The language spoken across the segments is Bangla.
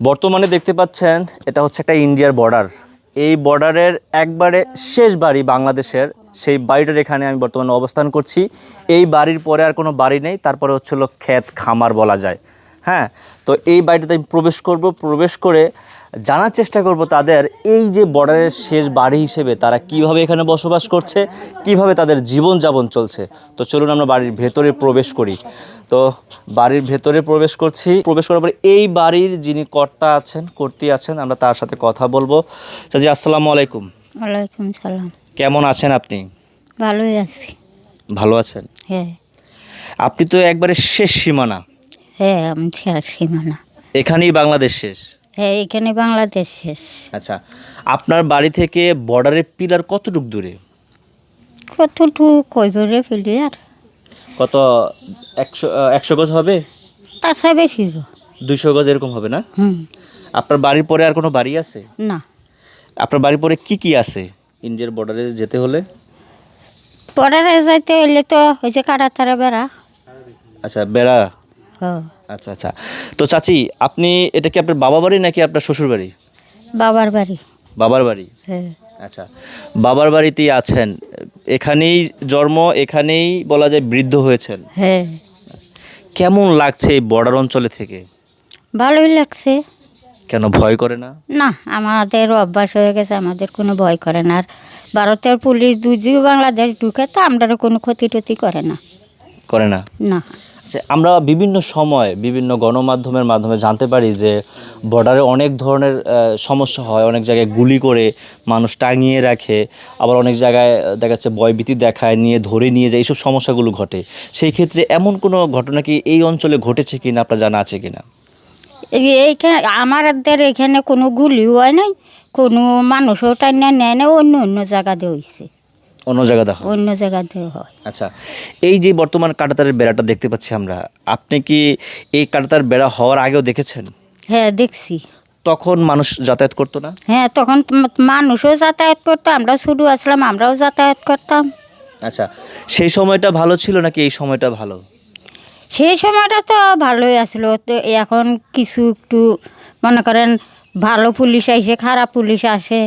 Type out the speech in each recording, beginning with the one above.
বর্তমানে দেখতে পাচ্ছেন এটা হচ্ছে একটা ইন্ডিয়ার বর্ডার এই বর্ডারের একবারে শেষ বাড়ি বাংলাদেশের। সেই বাড়িটার এখানে আমি বর্তমানে অবস্থান করছি। এই বাড়ির পরে আর কোনো বাড়ি নেই, তারপরে হচ্ছিল ক্ষেত খামার বলা যায়। হ্যাঁ তো এই বাড়িটাতে আমি প্রবেশ করব। প্রবেশ করে জানার চেষ্টা করব তাদের এই যে বর্ডারের শেষ বাড়ি হিসেবে তারা কীভাবে এখানে বসবাস করছে কীভাবে তাদের জীবনযাপন চলছে। তো চলুন আমরা বাড়ির ভেতরে প্রবেশ করি। তো বাড়ির ভেতরে প্রবেশ করছি। প্রবেশ করার পরে এই বাড়ির যিনি কর্তা আছেন কর্তী আছেন আমরা তার সাথে কথা বলব। চাচি আসসালামু আলাইকুম। ওয়ালাইকুম সালাম। কেমন আছেন আপনি? ভালোই আছি। ভালো আছেন? হ্যাঁ। আপনি তো একবারে শেষ সীমানা। হ্যাঁ আমি শেষ সীমানা। এখানেই বাংলাদেশ শেষ। হ্যাঁ এখানে বাংলাদেশ শেষ। আচ্ছা আপনার বাড়ি থেকে বর্ডারের পিলার কতটুক দূরে? কতটুকু কইবরে ফেলি আর কত একশো একশো গজ হবে? তার চেয়ে বেশি। দুইশো গজ এরকম হবে না? হুম। আপনার বাড়ির পরে আর কোনো বাড়ি আছে? না। আপনার বাড়ির পরে কি কি আছে ইন্ডিয়ার বর্ডারে যেতে হলে? পড়ারে যাইতে হইলে তো ওই যে কাটা তারা বেড়া। আচ্ছা বেড়া। ও আচ্ছা আচ্ছা। তো চাচি আপনি এটা কি আপনার বাবা বাড়ি নাকি আপনার শ্বশুর বাড়ি? বাবার বাড়ি। বাবার বাড়ি? হ্যাঁ। আচ্ছা। বাবার বাড়িতেই আছেন। এখানেই জন্ম এখানেই বলা যায় বৃদ্ধ হয়েছেন। হ্যাঁ। কেমন লাগছে এই বর্ডার অঞ্চলে থেকে? ভালোই লাগছে। কেন ভয় করে না? না আমাদের অভ্যাস হয়ে গেছে আমাদের কোনো ভয় করে না। আর ভারতের পুলিশ যদিও বাংলাদেশ ঢুকে তো আমরা কোনো ক্ষতি টতি করে না। করে না? না। আচ্ছা আমরা বিভিন্ন সময় বিভিন্ন গণমাধ্যমের মাধ্যমে জানতে পারি যে বর্ডারে অনেক ধরনের সমস্যা হয়। অনেক জায়গায় গুলি করে মানুষ টাঙিয়ে রাখে। আবার অনেক জায়গায় দেখা যাচ্ছে ভয়ভীতি দেখায়, নিয়ে ধরে নিয়ে যায়, এইসব সমস্যাগুলো ঘটে। সেই ক্ষেত্রে এমন কোনো ঘটনা কি এই অঞ্চলে ঘটেছে কিনা আপনার জানা আছে কিনা? এই- এইখানে আমাদের এখানে কোনো গুলি হয় নাই। কোনো মানুষও টাইনা নেয় না অন্য অন্য জায়গাতে হয়েছে অন্য জায়গা দেখো অন্য জায়গাতে হয়। আচ্ছা এই যে বর্তমান কাটাতারের বেড়াটা দেখতে পাচ্ছি আমরা আপনি কি এই কাটাতার বেড়া হওয়ার আগেও দেখেছেন? হ্যাঁ দেখছি। তখন মানুষ যাতায়াত করতো না? হ্যাঁ তখন মানুষও যাতায়াত করতো আমরা শুরু আসলাম আমরাও যাতায়াত করতাম। আচ্ছা সেই সময়টা ভালো ছিল নাকি এই সময়টা ভালো? সেই সময়টা তো ভালোই আসলো তো এখন কিছু একটু মনে করেন ভালো পুলিশ আসে খারাপ পুলিশ আসে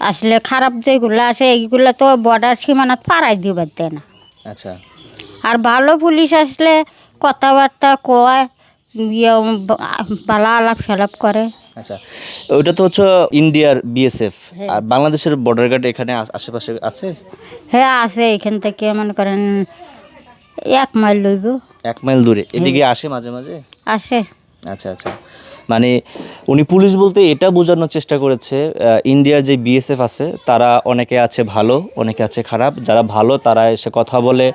আসলে খারাপ যেগুলো আসে এইগুলো তো বর্ডার সীমানাত পাড়াই দিবার দেয় না। আচ্ছা। আর ভালো পুলিশ আসলে কথাবার্তা কয় ইয়ে বা- ভালো আলাপ সালাপ করে। আচ্ছা ওইটা তো হচ্ছে ইন্ডিয়ার বিএসএফ হ্যাঁ। আর বাংলাদেশের বর্ডার গার্ড এখানে আশেপাশে আছে? হ্যাঁ আছে এখান থেকে মনে করেন এক মাইল লইব। এক মাইল দূরে। হ্যাঁ। এদিকে আসে মাঝে মাঝে? আসে। আচ্ছা আচ্ছা। মানে উনি পুলিশ বলতে এটা বোঝানোর চেষ্টা করেছে ইন্ডিয়ার যে বিএসএফ আছে তারা অনেকে আছে ভালো অনেকে আছে খারাপ যারা ভালো তারা এসে কথা বলে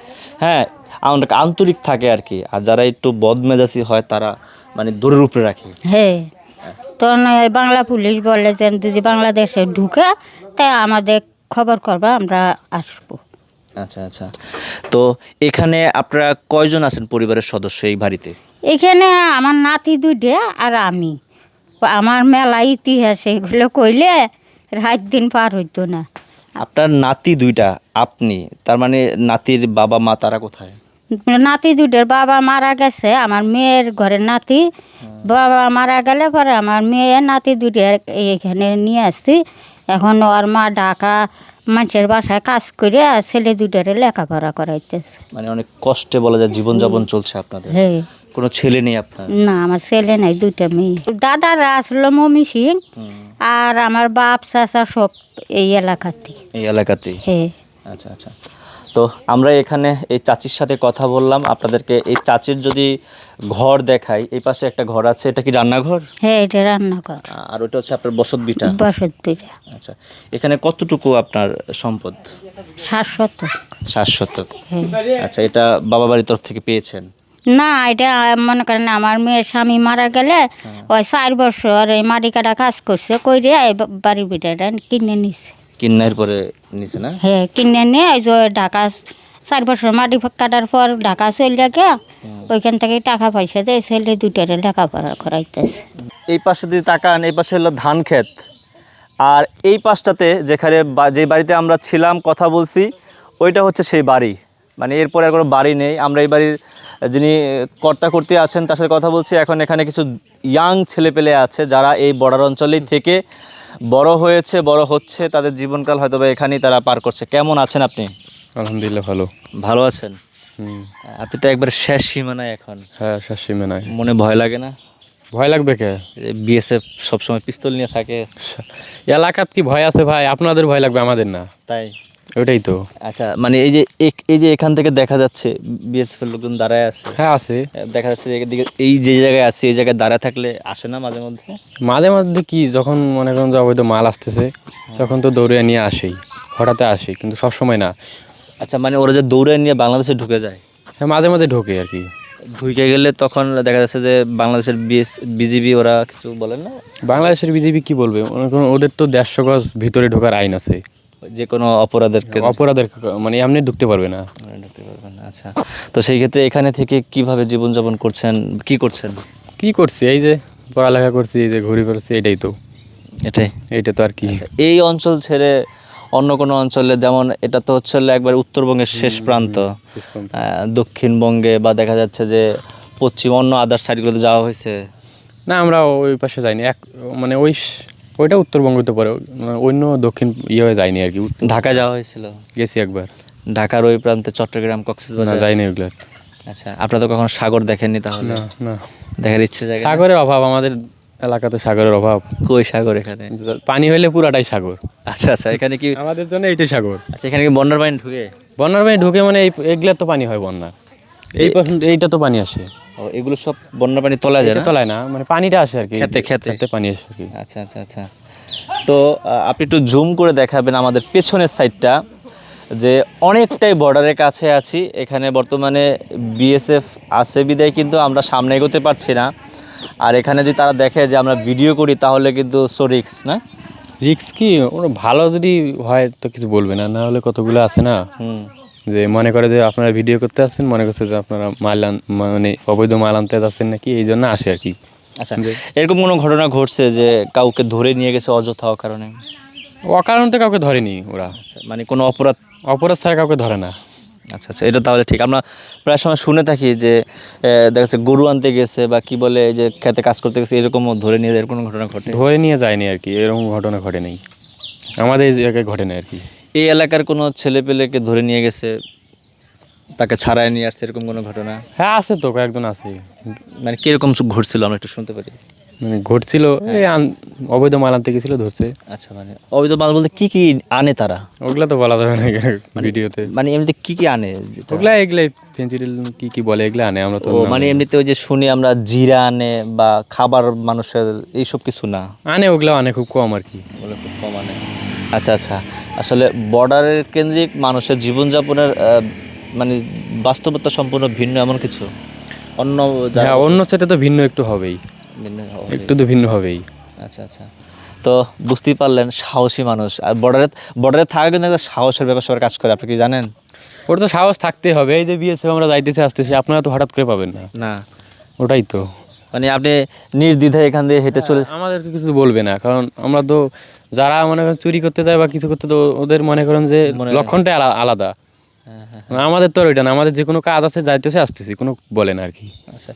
হ্যাঁ অনেক আন্তরিক থাকে আর কি আর যারা একটু বদমেজাজি হয় তারা মানে দূরের উপরে রাখে। হ্যাঁ তখন বাংলা পুলিশ বলে যে যদি বাংলাদেশে ঢুকে তাই আমাদের খবর করবা আমরা আসব। আচ্ছা আচ্ছা। তো এখানে আপনারা কয়জন আছেন পরিবারের সদস্য এই বাড়িতে? এখানে আমার নাতি দুইটা আর আমি। আমার মেলা ইতিহাস এগুলো কইলে রাত দিন পার হইতো না। আপনার নাতি দুইটা আপনি তার মানে নাতির বাবা মা তারা কোথায়? নাতি দুইটার বাবা মারা গেছে আমার মেয়ের ঘরের নাতি। বাবা মারা গেলে পরে আমার মেয়ে নাতি দুইটা এখানে নিয়ে আসছি। এখন ওর মা ঢাকা মানুষের বাসায় কাজ করে আর ছেলে দুইটারে লেখাপড়া করাইতেছে। মানে অনেক কষ্টে বলা যায় জীবনযাপন চলছে আপনাদের। হ্যাঁ। কোনো ছেলে নেই আপনার? না আমার ছেলে নাই দুইটা মেয়ে। দাদারা আসলো মমি সিং আর আমার বাপ চাচা সব এই এলাকাতে। এই এলাকাতে হ্যাঁ। আচ্ছা আচ্ছা। তো আমরা এখানে এই চাচির সাথে কথা বললাম। আপনাদেরকে এই চাচির যদি ঘর দেখাই এই পাশে একটা ঘর আছে এটা কি রান্নাঘর? হ্যাঁ এটা রান্নাঘর। আর ওটা হচ্ছে আপনার বসত বিটা? বসত দুইটা আচ্ছা এখানে কতটুকু আপনার সম্পদ? ষাট শতক। সাত শতক। হ্যাঁ। আচ্ছা এটা বাবা বাড়ির তরফ থেকে পেয়েছেন? না এটা মনে করেন আমার মেয়ের স্বামী মারা গেলে ওই চার বছর এই মাটি কাটা কাজ করছে কইরে এই বা- বাড়ির বিটাটা কিনে নিছে। কিনার পরে নিচে না? হ্যাঁ কিনে নিয়ে ওই যে ঢাকা চার বছর মাটি কাটার পর ঢাকা চলে গে ওইখান থেকে টাকা পয়সা দিয়ে ছেলে দুটারে লেখাপড়া করাইতেছে। এই পাশে যদি তাকান এই পাশে হলো ধান ক্ষেত। আর এই পাশটাতে যেখানে যে বাড়িতে আমরা ছিলাম কথা বলছি ওইটা হচ্ছে সেই বাড়ি। মানে এরপরে আর কোনো বাড়ি নেই। আমরা এই বাড়ির যিনি কর্তা কর্তী আছেন তার সাথে কথা বলছি। এখন এখানে কিছু ইয়াং ছেলেপেলে আছে যারা এই বর্ডার অঞ্চলেই থেকে বড় হয়েছে বড় হচ্ছে। তাদের জীবনকাল হয়তো বা এখানেই তারা পার করছে। কেমন আছেন আপনি? আলহামদুলিল্লাহ ভালো। ভালো আছেন? আপনি তো একবার শেষ সীমানায় এখন। হ্যাঁ শাসিমে সীমানায়। মনে ভয় লাগে না? ভয় লাগবে কে? বিএসএফ সবসময় পিস্তল নিয়ে থাকে। এলাকাত কি ভয় আছে ভাই? আপনাদের ভয় লাগবে আমাদের না। তাই? ওইটাই তো। আচ্ছা মানে এই যে এই যে এখান থেকে দেখা যাচ্ছে বিএসএফ এর লোকজন দাঁড়ায় আছে। হ্যাঁ আছে। দেখা যাচ্ছে যে এদিকে এই যে জায়গায় আছে এই জায়গায় দাঁড়ায় থাকলে আসে না মাঝে মধ্যে? মাঝে মধ্যে কি যখন মনে করেন যে অবৈধ মাল আসতেছে তখন তো দৌড়ে নিয়ে আসেই হঠাৎ আসে কিন্তু সব সময় না। আচ্ছা মানে ওরা যে দৌড়ে নিয়ে বাংলাদেশে ঢুকে যায়? হ্যাঁ মাঝে মাঝে ঢোকে আর কি। ঢুকে গেলে তখন দেখা যাচ্ছে যে বাংলাদেশের বিএস বিজিবি ওরা কিছু বলেন না? বাংলাদেশের বিজেপি কি বলবে? মনে করুন ওদের তো দেড়শো গজ ভিতরে ঢোকার আইন আছে। যে কোনো অপরাধেরকে অপরাধের মানে এমনি ঢুকতে পারবে না। মানে ঢুকতে পারবেন না আচ্ছা। তো সেই ক্ষেত্রে এখানে থেকে কীভাবে জীবনযাপন করছেন কি করছেন? কি করছি? এই যে পড়ালেখা করছি এই যে ঘুরি করছি এটাই তো। এটাই? এটা তো আর কি। এই অঞ্চল ছেড়ে অন্য কোনো অঞ্চলে যেমন এটা তো হচ্ছে একবার উত্তরবঙ্গের শেষ প্রান্ত। দক্ষিণবঙ্গে বা দেখা যাচ্ছে যে পশ্চিম অন্য আদার সাইডগুলোতে যাওয়া হয়েছে। না আমরা ওই পাশে যাইনি। এক মানে ওই ওইটা উত্তরবঙ্গতে পড়ে মানে অন্য দক্ষিণ ইয়ে হয়ে যায়নি আর কি ঢাকা যাওয়া হয়েছিল? গেছি একবার। ঢাকার ওই প্রান্তে চট্টগ্রাম কক্সবাজার? যাইনি ওইগুলো আচ্ছা আপনারা তো কখনো সাগর দেখেননি তাহলে? না দেখার ইচ্ছে জায়গা সাগরের অভাব আমাদের এলাকাতে সাগরের অভাব। কই সাগর এখানে? পানি হইলে পুরাটাই সাগর। আচ্ছা আচ্ছা এখানে কি আমাদের জন্য এইটাই সাগর। আচ্ছা এখানে কি বন্যার পানি ঢুকে? বন্যার পানি ঢুকে মানে এই এগুলা তো পানি হয় বন্যার। এই এইটা তো পানি আসে। ও, এগুলো সব বন্যার পানি তোলা যায় না? তলায় না মানে পানিটা আসে আর কি খেতে, খেতে। খেতে। পানি আসে আর কি। আচ্ছা আচ্ছা আচ্ছা। তো আপনি একটু জুম করে দেখাবেন আমাদের পেছনের সাইডটা যে অনেকটাই বর্ডারের কাছে আছি। এখানে বর্তমানে বিএসএফ আছে বিদায় কিন্তু আমরা সামনে এগোতে পারছি না। আর এখানে যদি তারা দেখে যে আমরা ভিডিও করি তাহলে কিন্তু সো রিক্স না? রিক্স কি? ওরা ভালো যদি হয় তো কিছু বলবে না না হলে কতগুলো আছে না? হুম। যে মনে করে যে আপনারা ভিডিও করতে আসছেন মনে করছে যে আপনারা মাল মানে অবৈধ মাল আনতে যাচ্ছেন নাকি এই জন্য আসে আর কি। আচ্ছা এরকম কোনো ঘটনা ঘটছে যে কাউকে ধরে নিয়ে গেছে অযথা কারণে অকারণ তো কাউকে ধরেনি ওরা। আচ্ছা মানে কোনো অপরাধ? অপরাধ ছাড়া কাউকে ধরে না। আচ্ছা আচ্ছা এটা তাহলে ঠিক। আমরা প্রায় সময় শুনে থাকি যে দেখা যাচ্ছে গরু আনতে গেছে বা কি বলে যে খেতে কাজ করতে গেছে এরকমও ধরে নিয়ে যায় এর কোনো ঘটনা ঘটে? ধরে নিয়ে যায়নি আর কি এরকম ঘটনা ঘটে নেই। আমাদের এই জায়গায় ঘটে না আর কি। এই এলাকার কোনো ছেলে পেলেকে ধরে নিয়ে গেছে তাকে ছাড়াই নিয়ে আসছে এরকম কোনো ঘটনা? হ্যাঁ আছে তো কয়েকজন আছে। মানে কীরকম ঘটছিল আমরা একটু শুনতে পারি। মানে ঘটছিল এই আন- অবৈধ মাল আনতে গেছিল ধরছে। আচ্ছা মানে অবৈধ মাল বলতে কি কি আনে তারা? ওগুলা তো বলা যাবে না ভিডিওতে। মানে এমনিতে কি কি আনে যেটা- ওগুলা এগুলাই ফেন্সিডিল কি কি বলে এগুলা আনে আমরা তো ও মানে এমনিতে ওই যে শুনি আমরা জিরা আনে বা খাবার মানুষের এইসব কিছু না? আনে ওগুলা আনে খুব কম আর কি। বলে খুব কম আনে। আচ্ছা আচ্ছা। আসলে বর্ডারের কেন্দ্রিক মানুষের জীবনযাপনের মানে বাস্তবতা সম্পূর্ণ ভিন্ন এমন কিছু? অন্য হ্যাঁ অন্য সেটা তো ভিন্ন একটু হবেই। ভিন্ন একটু তো ভিন্ন হবেই। আচ্ছা আচ্ছা। তো বুঝতেই পারলেন সাহসী মানুষ। আর বর্ডারে বর্ডারে থাকা কিন্তু একটা সাহসের ব্যাপার সবার কাজ করে। আপনি কি জানেন? ওটা তো সাহস থাকতে হবে। এই যে বিএসএফ আমরা যাইতেছি আসতেছি আপনারা তো হঠাৎ করে পাবেন না। না। ওটাই তো। মানে আপনি নির্দ্বিধায় এখান দিয়ে হেঁটে চলে আমাদেরকে কিছু বলবে না কারণ আমরা তো যারা মনে করেন চুরি করতে যায় বা কিছু করতে তো ওদের মনে করেন যে লক্ষণটা আলাদা। হ্যাঁ হ্যাঁ মানে আমাদের তো ওইটা না আমাদের যে কোনো কাজ আছে যাইতেছে আসতেছি কোনো বলে না আর কি। আচ্ছা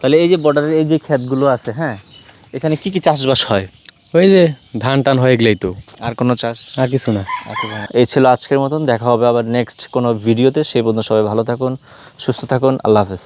তাহলে এই যে বর্ডারের এই যে ক্ষেতগুলো আছে হ্যাঁ এখানে কি কি চাষবাস হয়? ওই যে ধান টান হয়ে গেলেই তো। আর কোনো চাষ? আর কিছু না। আর কিছু না। এই ছিল আজকের মতন দেখা হবে আবার নেক্সট কোনো ভিডিওতে সেই পর্যন্ত সবাই ভালো থাকুন সুস্থ থাকুন আল্লাহ হাফেজ।